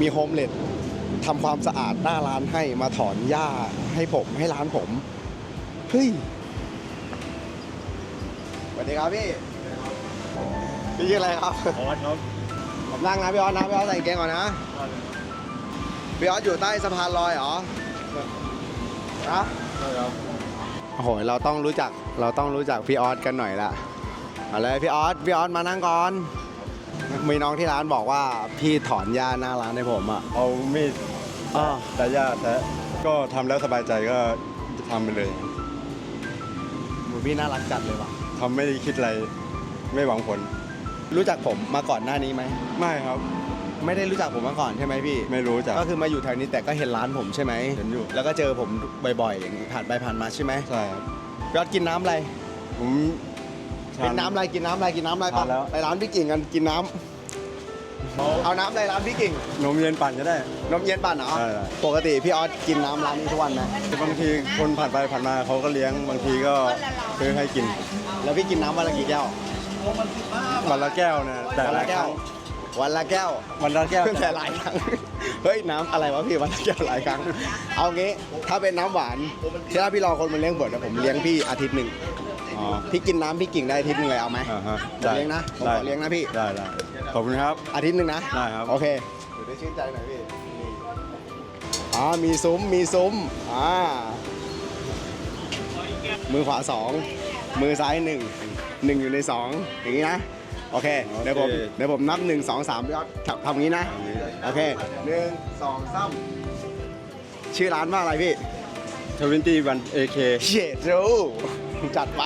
มีโฮมเลดทำความสะอาดหน้าร้านให้มาถอนหญ้าให้ผมให้ร้านผม เฮ้ยสวัสดีครับพี่พี่ชื่ออะไรครับ ออสครับผมนั่งนะพี่ออสนะพี่ออสใส่กางเกงก่อนนะ พี่ออสอยู่ใต้สะพานลอยเหรอนะใช่ครับโอ้โห เราต้องรู้จัก เราต้องรู้จักพี่ออสกันหน่อยละเอาเลยพี่ออส พี่ออสมานั่งก่อน มีน้องที่ร้านบอกว่าพี่ถอนหญ้าหน้าร้านให้ผมอะเอามีดอ๋อแต่ญาติแท้ก็ทำแล้วสบายใจก็ทำไปเลยหมูพี่น่ารักจัดเลยว่ะ ทำไม่ได้คิดอะไรไม่หวังผล รู้จักผมมาก่อนหน้านี้ไหม ไม่ครับ ไม่ได้รู้จักผมมาก่อนใช่ไหมพี่ ไม่รู้จัก ก็คือมาอยู่แถวนี้แต่ก็เห็นร้านผมใช่ไหมเห็นอยู่ แล้วก็เจอผมบ่อยๆอย่างนี้ผ่านไปผ่านมาใช่ไหมใช่ครับพี่ออสกินน้ำอะไร ผมกินน้ำอะไรกินน้ำอะไรกินน้ำอะไรทานแล้ว ไปร้านพี่กิ่งกันกินน้ำ เอาน้ำอะไรร้านพี่กิ่ง นมเย็นปั่นก็ได้ นมเย็นปั่นเหรอ ใช่ครับ ปกติพี่ออสกินน้ำร้านนี้ทุกวันไหมบางทีคนผ่านไปผ่านมาเขาก็เลี้ยงบางทีก็ซื้อให้กินแล้วพี่กินน้ำวันละกี่แก้ว วันละแก้วนะแต่วันละละแก้ว วันละแก้ว วันละแก้ว แต่หลายครั้ง เฮ้ยน้ำอะไรวะพี่วันละแก้วหลายครั้ง เอางี้ถ้าเป็นน้ำหวานที่ถ้าพี่รอคนมาเลี้ยงบดเดี๋ยวผมเลี้ยงพี่อาทิตย์หนึ่ง อ๋อ พี่กินน้ำพี่กิ่งได้อาทิตย์หนึงเลยเอาไหมอ่าฮะผมเลี้ยงนะผมขอเลี้ยงนะพี่ ได้ได้ขอบคุณครับ อาทิตย์หนึ่งนะได้ครับ โอเคเดี๋ยวได้ชื่นใจหน่อยพี่อ๋อมีซุ้มมีซุ้มอ่ามือขวาสองมือซ้ายหนึ่งหนึ่งอยู่ในสองอย่างนี้นะโอเคเดี๋ยวผมโอเคเดี๋ยวผมนับหนึ่งสองสามพี่ออสทำทำอย่างนี้นะทำอย่างนี้โอเคหนึ่งสองสามชื่อร้านว่าอะไรพี่ทวินตี้วันเอเคเชดรู จัดไป